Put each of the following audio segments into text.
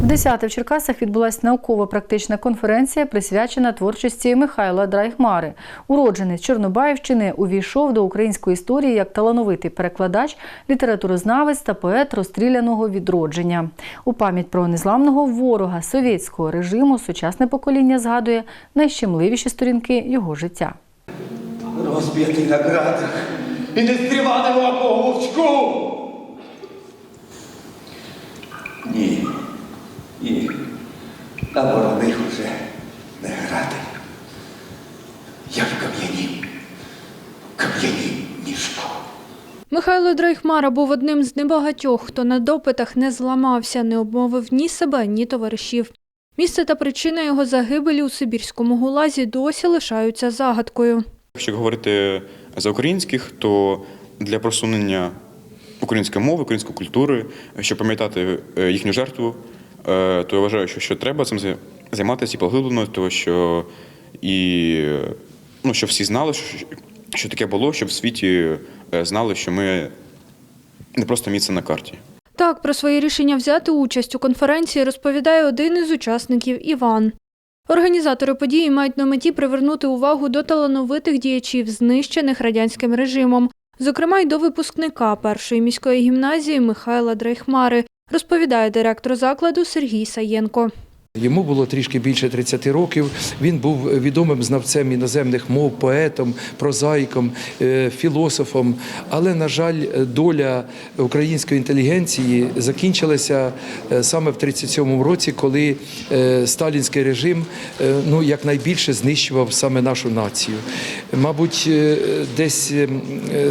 В 10 в Черкасах відбулася науково-практична конференція, присвячена творчості Михайла Драйхмари. Уродженець Чорнобаївщини увійшов до української історії як талановитий перекладач, літературознавець та поет розстріляного відродження. У пам'ять про незламного ворога совєтського режиму сучасне покоління згадує найщемливіші сторінки його життя. Розбитий на ґратах і не стрівати лапого вовчку. Ні, ні, на вороних уже не грати. Я в кам'янім, кам'янім ніжку. Михайло Драйхмара був одним з небагатьох, хто на допитах не зламався, не обмовив ні себе, ні товаришів. Місце та причина його загибелі у Сибірському гулазі досі лишаються загадкою. Якщо говорити за українських, то для просунення української мови, української культури, щоб пам'ятати е, їхню жертву, то я вважаю, що, треба цим зай- займатися і поглиблено, тому що і е, ну, щоб всі знали, що, що таке було, щоб в світі е, знали, що ми не просто місце на карті. Так, про своє рішення взяти участь у конференції розповідає один із учасників Іван. Організатори події мають на меті привернути увагу до талановитих діячів, знищених радянським режимом, зокрема й до випускника першої міської гімназії Михайла Драйхмари, розповідає директор закладу Сергій Саєнко. Йому було трішки більше 30 років. Він був відомим знавцем іноземних мов, поетом, прозаїком, е, філософом. Але, на жаль, доля української інтелігенції закінчилася е, саме в 37-му році, коли е, сталінський режим ну, якнайбільше знищував саме нашу націю. Мабуть, десь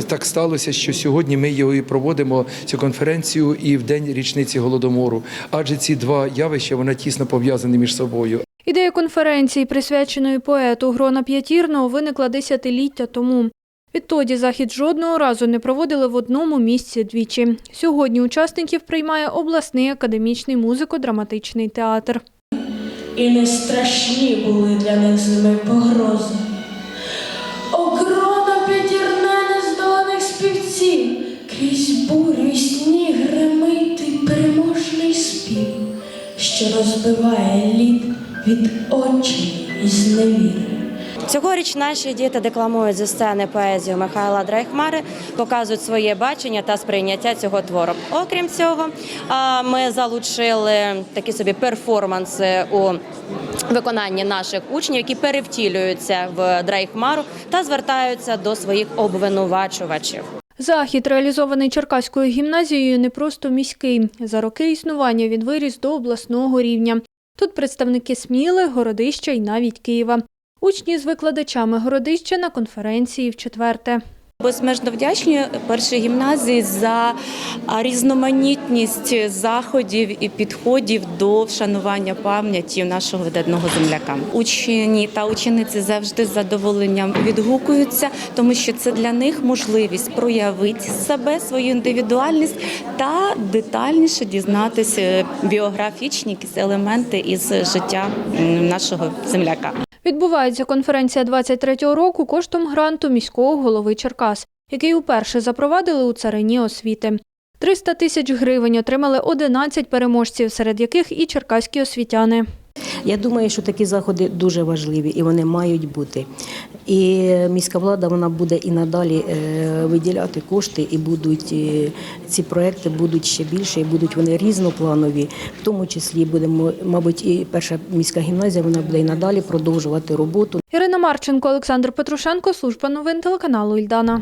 так сталося, що сьогодні ми його і проводимо цю конференцію і в день річниці голодомору. Адже ці два явища вони тісно пов'язані між собою. Ідея конференції, присвяченої поету Грона П'ятірного, виникла десятиліття тому. Відтоді захід жодного разу не проводили в одному місці двічі. Сьогодні учасників приймає обласний академічний музико-драматичний театр. і не страшні були для них з ними погрози. Що розбиває лід від очей і зневіри. Цьогоріч наші діти декламують зі сцени поезію Михайла Драйхмари, показують своє бачення та сприйняття цього твору. Окрім цього, ми залучили такі собі перформанси у виконанні наших учнів, які перевтілюються в Драйхмару та звертаються до своїх обвинувачувачів. Захід, реалізований Черкаською гімназією, не просто міський. За роки існування він виріс до обласного рівня. Тут представники Сміли, Городища і навіть Києва. Учні з викладачами Городища на конференції в четверте. Безмежно вдячні першій гімназії за різноманітність заходів і підходів до вшанування пам'яті нашого видатного земляка. Учні та учениці завжди з задоволенням відгукуються, тому що це для них можливість проявити себе, свою індивідуальність та детальніше дізнатися біографічні якісь елементи із життя нашого земляка. Відбувається конференція 23-го року коштом гранту міського голови Черкас, який уперше запровадили у царині освіти. 300 тисяч гривень отримали 11 переможців, серед яких і черкаські освітяни. Я думаю, що такі заходи дуже важливі і вони мають бути. І міська влада вона буде і надалі е, виділяти кошти, і будуть е, ці проекти будуть ще більше, і будуть вони різнопланові. В тому числі будемо, мабуть, і перша міська гімназія вона буде і надалі продовжувати роботу. Ірина Марченко, Олександр Петрушенко, служба новин телеканалу Ільдана.